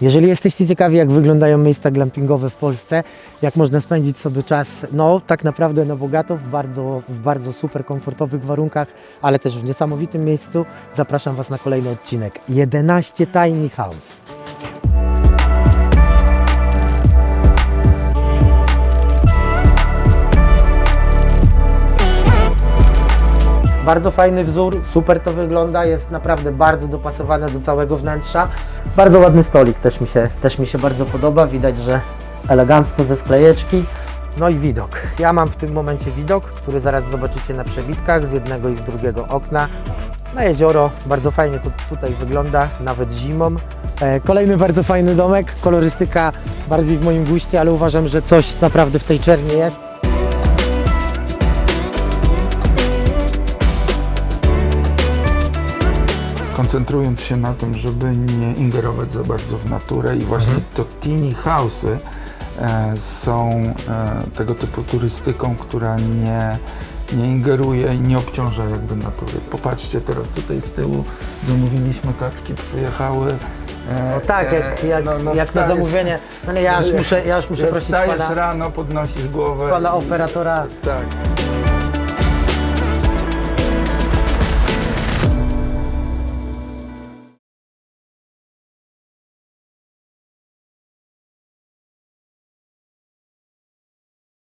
Jeżeli jesteście ciekawi, jak wyglądają miejsca glampingowe w Polsce, jak można spędzić sobie czas, no tak naprawdę na bogato, w bardzo, w bardzo super komfortowych warunkach, ale też w niesamowitym miejscu, zapraszam Was na kolejny odcinek. 11 Tiny House. Bardzo fajny wzór, super to wygląda, jest naprawdę bardzo dopasowane do całego wnętrza. Bardzo ładny stolik, też mi się, też mi się bardzo podoba, widać, że elegancko ze sklejeczki. No i widok. Ja mam w tym momencie widok, który zaraz zobaczycie na przebitkach z jednego i z drugiego okna. Na jezioro, bardzo fajnie to tutaj wygląda, nawet zimą. E, Kolejny bardzo fajny domek, kolorystyka bardziej w moim guście, ale uważam, że coś naprawdę w tej czerni jest. Koncentrując się na tym, żeby nie ingerować za bardzo w naturę i właśnie to teeny house'y e, są e, tego typu turystyką, która nie, nie ingeruje i nie obciąża jakby natury. Popatrzcie teraz tutaj z tyłu, zamówiliśmy kaczki, przyjechały. e, No tak, jak, jak, no- no jak na wstajesz- zamówienie. No nie, ja już muszę, ja już muszę prosić wstajesz pana, rano, podnosisz głowę. pana i- operatora. Tak.